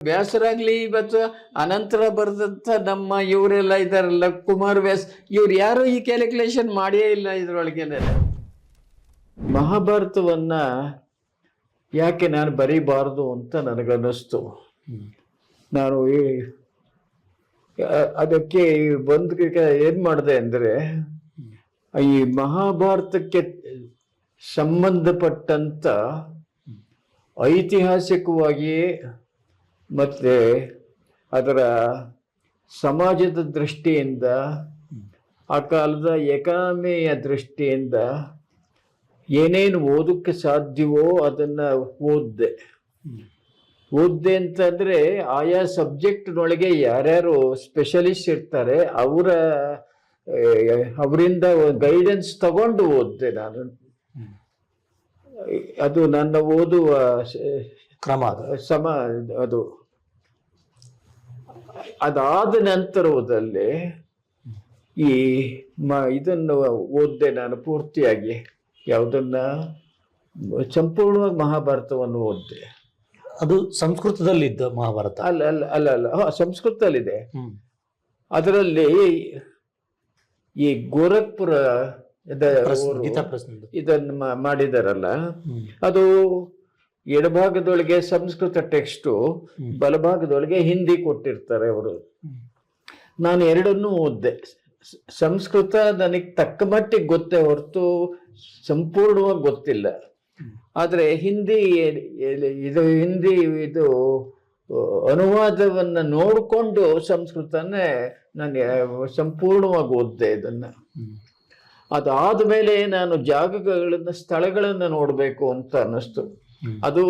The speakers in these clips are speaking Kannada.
ವ್ಯಾಸರಾಗ್ಲಿ ಇವತ್ತು ಅನಂತರ ಬರೆದಂತ ನಮ್ಮ ಇವರೆಲ್ಲ ಇದಾರಲ್ಲ ಕುಮಾರ್ ವ್ಯಾಸ್, ಇವ್ರು ಯಾರು ಈ ಕ್ಯಾಲ್ಕುಲೇಷನ್ ಮಾಡೇ ಇಲ್ಲ ಇದ್ರೊಳಗೇನೆ. ಮಹಾಭಾರತವನ್ನ ಯಾಕೆ ನಾನು ಬರೀಬಾರದು ಅಂತ ನನಗನ್ನಿಸ್ತು. ನಾನು ಈ ಅದಕ್ಕೆ ಬಂದ ಏನ್ ಮಾಡಿದೆ ಅಂದ್ರೆ, ಈ ಮಹಾಭಾರತಕ್ಕೆ ಸಂಬಂಧಪಟ್ಟಂತ ಐತಿಹಾಸಿಕವಾಗಿ ಮತ್ತೆ ಅದರ ಸಮಾಜದ ದೃಷ್ಟಿಯಿಂದ ಆ ಕಾಲದ ಎಕಾನಮಿಯ ದೃಷ್ಟಿಯಿಂದ ಏನೇನು ಓದೋಕ್ಕೆ ಸಾಧ್ಯವೋ ಅದನ್ನು ಓದ್ದೆ. ಓದ್ದೆ ಅಂತಂದರೆ ಆಯಾ ಸಬ್ಜೆಕ್ಟ್ನೊಳಗೆ ಯಾರ್ಯಾರು ಸ್ಪೆಷಲಿಸ್ಟ್ ಇರ್ತಾರೆ ಅವರ ಅವರಿಂದ ಗೈಡೆನ್ಸ್ ತಗೊಂಡು ಓದ್ದೆ ನಾನು. ಅದು ನನ್ನ ಓದುವ ಕ್ರಮ ಸಮ ಅದು ಅದಾದ ನಂತರದಲ್ಲಿ ಈ ಮ ಇದನ್ನು ಓದ್ದೆ ನಾನು ಪೂರ್ತಿಯಾಗಿ ಯಾವುದನ್ನ ಸಂಪೂರ್ಣವಾಗಿ ಮಹಾಭಾರತವನ್ನು ಓದ್ದೆ. ಅದು ಸಂಸ್ಕೃತದಲ್ಲಿ ಇದ್ದ ಮಹಾಭಾರತ? ಅಲ್ಲ ಅಲ್ಲ ಅಲ್ಲ ಅಲ್ಲ ಸಂಸ್ಕೃತದಲ್ಲಿದೆ. ಅದರಲ್ಲಿ ಈ ಗೋರಖ್ಪುರ ಇದನ್ನು ಮಾಡಿದಾರಲ್ಲ. ಅದು ಎಡಭಾಗದೊಳಗೆ ಸಂಸ್ಕೃತ ಟೆಕ್ಸ್ಟು. ಬಲಭಾಗದೊಳಗೆ ಹಿಂದಿ ಕೊಟ್ಟಿರ್ತಾರೆ ಅವರು. ನಾನು ಎರಡನ್ನೂ ಓದ್ದೆ. ಸಂಸ್ಕೃತ ನನಗೆ ತಕ್ಕ ಮಟ್ಟಿಗೆ ಗೊತ್ತೇ ಹೊರತು ಸಂಪೂರ್ಣವಾಗಿ ಗೊತ್ತಿಲ್ಲ. ಆದರೆ ಹಿಂದಿ ಇದು ಹಿಂದಿ ಇದು ಅನುವಾದವನ್ನು ನೋಡಿಕೊಂಡು ಸಂಸ್ಕೃತನೇ ನಾನು ಸಂಪೂರ್ಣವಾಗಿ ಓದಿದೆ ಇದನ್ನು. ಅದಾದ ಮೇಲೆ ನಾನು ಜಾಗಗಳನ್ನು ಸ್ಥಳಗಳನ್ನು ನೋಡಬೇಕು ಅಂತ ಅನ್ನಿಸ್ತು. ಅದು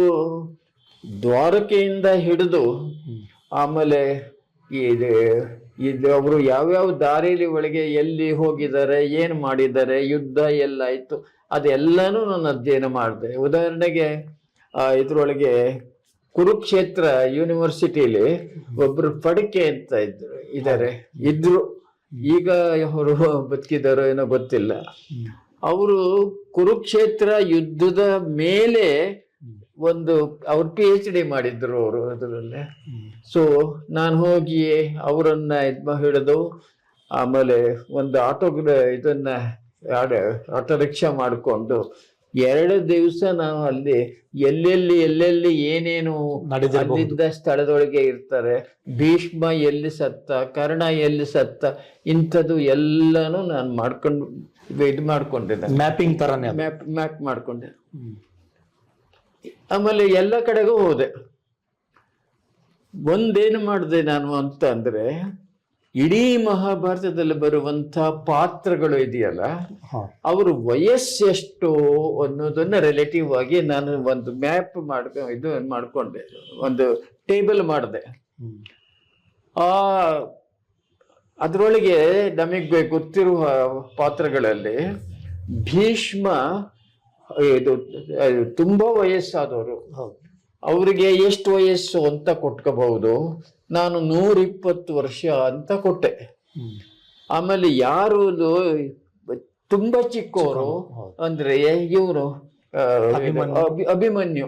ದ್ವಾರಕೆಯಿಂದ ಹಿಡಿದು ಆಮೇಲೆ ಇದು ಇದು ಅವರು ಯಾವ್ಯಾವ ದಾರಿಲಿ ಒಳಗೆ ಎಲ್ಲಿ ಹೋಗಿದ್ದಾರೆ ಏನು ಮಾಡಿದ್ದಾರೆ ಯುದ್ಧ ಎಲ್ಲ ಆಯ್ತು ಅದೆಲ್ಲನೂ ನಾನು ಅಧ್ಯಯನ ಮಾಡಿದೆ. ಉದಾಹರಣೆಗೆ ಇದರೊಳಗೆ ಇದ್ರೊಳಗೆ ಕುರುಕ್ಷೇತ್ರ ಯೂನಿವರ್ಸಿಟಿಲಿ ಒಬ್ರು ಪಡಿಕೆ ಅಂತ ಇದ್ರು ಇದ್ದಾರೆ ಇದ್ರು. ಈಗ ಅವರು ಬದುಕಿದಾರೋ ಏನೋ ಗೊತ್ತಿಲ್ಲ. ಅವರು ಕುರುಕ್ಷೇತ್ರ ಯುದ್ಧದ ಮೇಲೆ ಒಂದು ಅವ್ರು ಪಿ ಎಚ್ ಡಿ ಮಾಡಿದ್ರು ಅವರು ಅದರಲ್ಲಿ. ಸೊ ನಾನು ಹೋಗಿ ಅವರನ್ನ ಇದ್ಮ ಹಿಡಿದು ಆಮೇಲೆ ಒಂದು ಆಟೋ ಇದನ್ನ ಆಟೋ ರಿಕ್ಷಾ ಮಾಡಿಕೊಂಡು ಎರಡು ದಿವಸ ನಾನು ಅಲ್ಲಿ ಎಲ್ಲೆಲ್ಲಿ ಎಲ್ಲೆಲ್ಲಿ ಏನೇನು. ಅಲ್ಲಿದ್ದ ಸ್ಥಳದೊಳಗೆ ಇರ್ತಾರೆ ಭೀಷ್ಮ ಎಲ್ಲಿ ಸತ್ತ ಕರ್ಣ ಎಲ್ಲಿ ಸತ್ತ ಇಂಥದ್ದು ಎಲ್ಲಾನು ನಾನು ಮಾಡ್ಕೊಂಡು ಇದು ಮಾಡ್ಕೊಂಡಿದ್ದೆ. ಮ್ಯಾಪಿಂಗ್ ತರನೇ ಮ್ಯಾಪ್ ಮ್ಯಾಪ್ ಮಾಡ್ಕೊಂಡೆ. ಆಮೇಲೆ ಎಲ್ಲ ಕಡೆಗೂ ಹೋದೆ. ಒಂದೇನು ಮಾಡಿದೆ ನಾನು ಅಂತ ಅಂದ್ರೆ ಇಡೀ ಮಹಾಭಾರತದಲ್ಲಿ ಬರುವಂತ ಪಾತ್ರಗಳು ಇದೆಯಲ್ಲ ಅವರು ವಯಸ್ಸೆಷ್ಟು ಅನ್ನೋದನ್ನ ರಿಲೇಟಿವ್ ಆಗಿ ನಾನು ಒಂದು ಮ್ಯಾಪ್ ಮಾಡ್ಕೊ ಇದು ಮಾಡ್ಕೊಂಡೆ ಒಂದು ಟೇಬಲ್ ಮಾಡಿದೆ. ಆ ಅದರೊಳಗೆ ನಮಗೆ ಗೊತ್ತಿರುವ ಪಾತ್ರಗಳಲ್ಲಿ ಭೀಷ್ಮ ಇದು ತುಂಬಾ ವಯಸ್ಸಾದವರು. ಅವರಿಗೆ ಎಷ್ಟು ವಯಸ್ಸು ಅಂತ ಕೊಟ್ಕೋಬಹುದು. ನಾನು ನೂರಿಪ್ಪತ್ತು ವರ್ಷ ಅಂತ ಕೊಟ್ಟೆ. ಆಮೇಲೆ ಯಾರು ತುಂಬಾ ಚಿಕ್ಕವರು ಅಂದ್ರೆ ಇವರು ಅಭಿಮನ್ಯು. ಅಭಿಮನ್ಯು.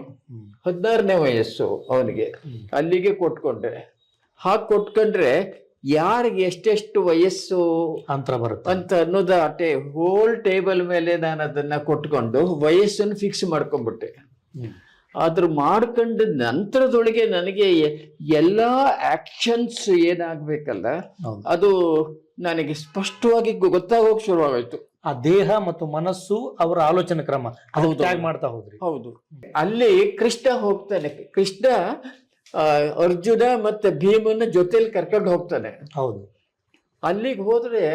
ಹದಿನಾರನೇ ವಯಸ್ಸು ಅವನಿಗೆ. ಅಲ್ಲಿಗೆ ಕೊಟ್ಕೊಂಡ್ರೆ. ಹಾಗೆ ಕೊಟ್ಕೊಂಡ್ರೆ ಯಾರಿಗೆ ಎಷ್ಟೆಷ್ಟು ವಯಸ್ಸು ಅಂತ ಬರುತ್ತೆ. ಅಂತ ಅನ್ನೋದು ಅಟೇ ಟೇ ಹೋಲ್ ಟೇಬಲ್ ಮೇಲೆ ನಾನು ಅದನ್ನ ಕೊಟ್ಕೊಂಡು ವಯಸ್ಸನ್ನು ಫಿಕ್ಸ್ ಮಾಡ್ಕೊಂಡ್ಬಿಟ್ಟೆ. ಆದ್ರ ಮಾಡ್ಕೊಂಡ ನಂತರದೊಳಗೆ ನನಗೆ ಎಲ್ಲಾ ಆಕ್ಷನ್ಸ್ ಏನಾಗ್ಬೇಕಲ್ಲ ಅದು ನನಗೆ ಸ್ಪಷ್ಟವಾಗಿ ಗೊತ್ತಾಗೋಕ್ ಶುರುವಾಗೋಯ್ತು. ಆ ದೇಹ ಮತ್ತು ಮನಸ್ಸು ಅವರ ಆಲೋಚನೆ ಕ್ರಮ. ಮಾಡ್ತಾ ಹೋದ್ರಿ. ಹೌದು. ಅಲ್ಲಿ ಕೃಷ್ಣ ಹೋಗ್ತಾನೆ. ಕೃಷ್ಣ ಅರ್ಜುನ ಮತ್ತೆ ಭೀಮನ ಜೊತೆಲಿ ಕರ್ಕೊಂಡು ಹೋಗ್ತಾನೆ. ಹೌದು. ಅಲ್ಲಿಗೆ ಹೋದ್ರೆ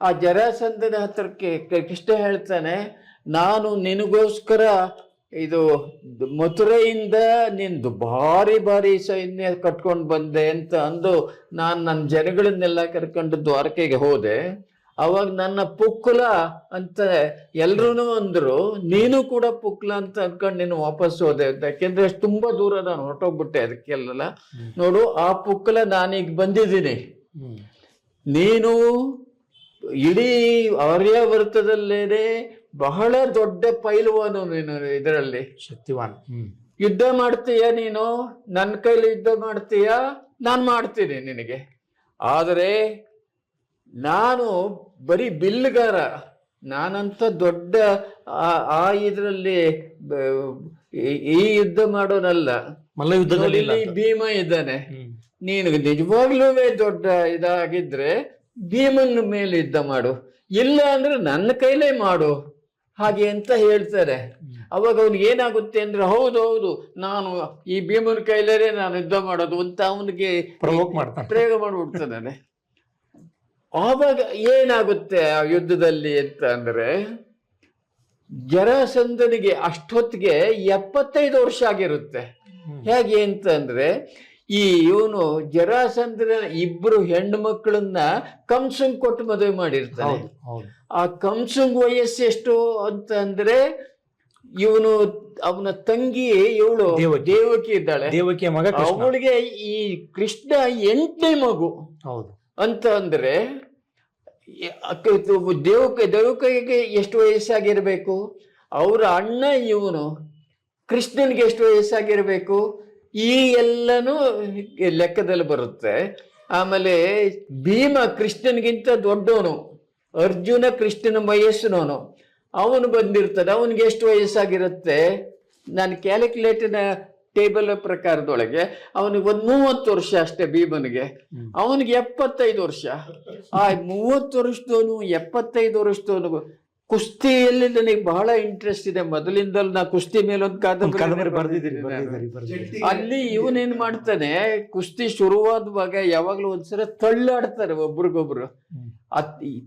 ಆ ಜರಾಸಂಧನ ಹತ್ರಕ್ಕೆ ಕೃಷ್ಣ ಹೇಳ್ತಾನೆ ನಾನು ನಿನಗೋಸ್ಕರ ಇದು ಮಥುರೆಯಿಂದ ನಿಂದು ಭಾರಿ ಭಾರಿ ಸೈನ್ಯ ಕಟ್ಕೊಂಡು ಬಂದೆ ಅಂತ ಅಂದು ನಾನು ನನ್ನ ಜನಗಳನ್ನೆಲ್ಲ ಕರ್ಕೊಂಡು ದ್ವಾರಕೆಗೆ ಹೋದೆ. ಅವಾಗ ನನ್ನ ಪುಕ್ಕುಲ ಅಂತ ಎಲ್ರೂ ಅಂದ್ರು ನೀನು ಕೂಡ ಪುಕ್ಲ ಅಂತ ಅನ್ಕೊಂಡು ನೀನು ವಾಪಸ್ ಹೋದೆ. ಅಂತ ಯಾಕೆಂದ್ರೆ ಅಷ್ಟು ತುಂಬಾ ದೂರ ನಾನು ಹೊರಟೋಗ್ಬಿಟ್ಟೆ ಅದಕ್ಕೆಲ್ಲ. ನೋಡು ಆ ಪುಕ್ಕಲ ನಾನೀಗ ಬಂದಿದ್ದೀನಿ. ನೀನು ಇಡೀ ಆರ್ಯಾವರ್ತದಲ್ಲೇನೆ ಬಹಳ ದೊಡ್ಡ ಪೈಲ್ವಾನು ನೀನು ಇದರಲ್ಲಿ. ಶಕ್ತಿವಾನ್. ಯುದ್ಧ ಮಾಡ್ತೀಯ ನೀನು? ನನ್ನ ಕೈಲಿ ಯುದ್ಧ ಮಾಡ್ತೀಯ? ನಾನು ಮಾಡ್ತೀನಿ ನಿನಗೆ. ಆದರೆ ನಾನು ಬರೀ ಬಿಲ್ಗಾರ ನಾನಂತ ದೊಡ್ಡ ಆ- ಇದರಲ್ಲಿ ಈ ಯುದ್ಧ ಮಾಡೋನಲ್ಲ. ಮಲ್ಲ ಯುದ್ಧದಲ್ಲಿ ಭೀಮ ಇದ್ದಾನೆ. ನೀನು ನಿಜವಾಗ್ಲೂ ದೊಡ್ಡ ಇದಾಗಿದ್ರೆ ಭೀಮನ ಮೇಲೆ ಯುದ್ಧ ಮಾಡು. ಇಲ್ಲ ಅಂದ್ರೆ ನನ್ನ ಕೈಲೇ ಮಾಡು. ಹಾಗೆ ಅಂತ ಹೇಳ್ತಾರೆ. ಅವಾಗ ಅವ್ನಿಗೆ ಏನಾಗುತ್ತೆ ಅಂದ್ರೆ ಹೌದು ಹೌದು ನಾನು ಈ ಭೀಮನ ಕೈಲೇ ನಾನು ಯುದ್ಧ ಮಾಡೋದು ಅಂತ ಅವನಿಗೆ ಪ್ರಯೋಗ ಮಾಡಿಬಿಡ್ತಾನೆ ಆವಾಗ ಏನಾಗುತ್ತೆ ಆ ಯುದ್ಧದಲ್ಲಿ ಅಂತ ಅಂದ್ರೆ ಜರಾಸಂಧನಿಗೆ ಅಷ್ಟೊತ್ತಿಗೆ ಎಪ್ಪತ್ತೈದು ವರ್ಷ ಆಗಿರುತ್ತೆ. ಹೇಗೆ ಅಂತ ಅಂದ್ರೆ ಈ ಇವನು ಜರಾಸಂದ್ರ ಇಬ್ರು ಹೆಣ್ಣು ಮಕ್ಕಳನ್ನ ಕಂಸಂಗ್ ಕೊಟ್ಟು ಮದುವೆ ಮಾಡಿರ್ತಾನೆ. ಆ ಕಂಸಂಗ್ ವಯಸ್ಸು ಎಷ್ಟು ಅಂತ ಅಂದ್ರೆ ಇವನು ಅವನ ತಂಗಿ ಇವಳು ದೇವಕಿ. ಇದ್ದಾಳೆ. ದೇವಕಿಯ ಮಗ ಅವಳಿಗೆ ಈ ಕೃಷ್ಣ ಎಂಟನೇ ಮಗು. ಹೌದು. ಅಂತ ಅಂದ್ರೆ ದೇವಕ ದೇವಕಿಗೆ ಎಷ್ಟು ವಯಸ್ಸಾಗಿರ್ಬೇಕು? ಅವರ ಅಣ್ಣ ಇವನು ಕೃಷ್ಣನಿಗೆ ಎಷ್ಟು ವಯಸ್ಸಾಗಿರ್ಬೇಕು? ಈ ಎಲ್ಲನೂ ಲೆಕ್ಕದಲ್ಲಿ ಬರುತ್ತೆ. ಆಮೇಲೆ ಭೀಮ ಕೃಷ್ಣನಿಗಿಂತ ದೊಡ್ಡವನು, ಅರ್ಜುನ ಕೃಷ್ಣನ ವಯಸ್ಸಿನವನು, ಅವನು ಬಂದಿರ್ತಾನೆ ಅವನಿಗೆ ಎಷ್ಟು ವಯಸ್ಸಾಗಿರುತ್ತೆ? ನಾನು ಕ್ಯಾಲ್ಕುಲೇಟಿನ ಟೇಬಲ್ ಪ್ರಕಾರದೊಳಗೆ ಅವನಿಗೆ ಒಂದ್ ಮೂವತ್ತು ವರ್ಷ ಅಷ್ಟೇ ಭೀಮನಿಗೆ. ಅವನಿಗೆ ಎಪ್ಪತ್ತೈದು ವರ್ಷ ಆ ಮೂವತ್ತು ವರ್ಷದವನು ಎಪ್ಪತ್ತೈದು ವರ್ಷದವನು ಕುಸ್ತಿಯಲ್ಲಿ ನನಗೆ ಬಹಳ ಇಂಟ್ರೆಸ್ಟ್ ಇದೆ. ಮೊದಲಿಂದಲೂ ನಾ ಕುಸ್ತಿ ಮೇಲೊಂದು ಕಾದಂಬರಿ ಬರ್ದಿದ್ದೀನಿ ಅಲ್ಲಿ ಇವನೇನ್ ಮಾಡ್ತಾನೆ ಕುಸ್ತಿ ಶುರುವಾದವಾಗ ಯಾವಾಗ್ಲೂ ಒಂದ್ಸಲ ತಳ್ಳಾಡ್ತಾರೆ ಒಬ್ರಿಗೊಬ್ರು.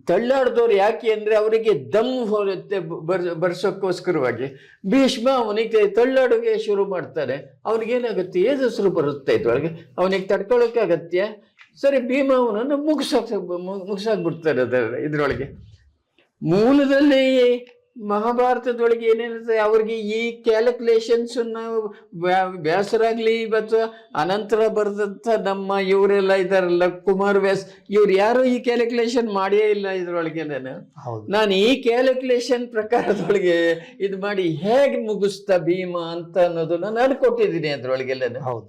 ತಳ್ಳಾಡ್ದವ್ರು ಯಾಕೆ ಅಂದ್ರೆ ಅವರಿಗೆ ದಮ್ ಹೋಗುತ್ತೆ ಬರ್ ಬರ್ಸೋಕ್ಕೋಸ್ಕರವಾಗಿ. ಭೀಷ್ಮ ಅವನಿಗೆ ತಳ್ಳಾಡೋಕೆ ಶುರು ಮಾಡ್ತಾನೆ. ಅವನಿಗೇನಾಗುತ್ತೆ ಹೆಸರು ಬರುತ್ತೆ ಇದ್ರೊಳಗೆ. ಅವನಿಗೆ ತಡ್ಕೊಳ್ಳೋಕೆ ಅಗತ್ಯ. ಸರಿ ಭೀಮ ಅವನನ್ನು ಮುಗಿಸಾಕ್ ಮುಗಿಸಾಕ್ಬಿಡ್ತಾರೆ ಅದರ ಇದ್ರೊಳಗೆ. ಮೂಲದಲ್ಲಿ ಮಹಾಭಾರತದೊಳಗೆ ಏನೇನಿದೆ ಅವ್ರಿಗೆ ಈ ಕ್ಯಾಲ್ಕುಲೇಷನ್ಸ್ ವ್ಯಾಸರಾಗ್ಲಿ ಇವತ್ತು ಅನಂತರ ಬರೆದಂಥ ನಮ್ಮ ಇವರೆಲ್ಲ ಇದಾರಲ್ಲ ಕುಮಾರ್ ವ್ಯಾಸ್ ಇವ್ರು ಯಾರು ಈ ಕ್ಯಾಲ್ಕುಲೇಷನ್ ಮಾಡಿಯೇ ಇಲ್ಲ ಇದ್ರೊಳಗೆ ನಾನು. ಹೌದು. ನಾನು ಈ ಕ್ಯಾಲ್ಕುಲೇಷನ್ ಪ್ರಕಾರದೊಳಗೆ ಇದು ಮಾಡಿ ಹೇಗೆ ಮುಗಿಸ್ತಾ ಭೀಮಾ ಅಂತ ಅನ್ನೋದನ್ನ ನಾನು ಕೊಟ್ಟಿದ್ದೀನಿ ಅದ್ರೊಳಗೆಲ್ಲ ಹೌದು.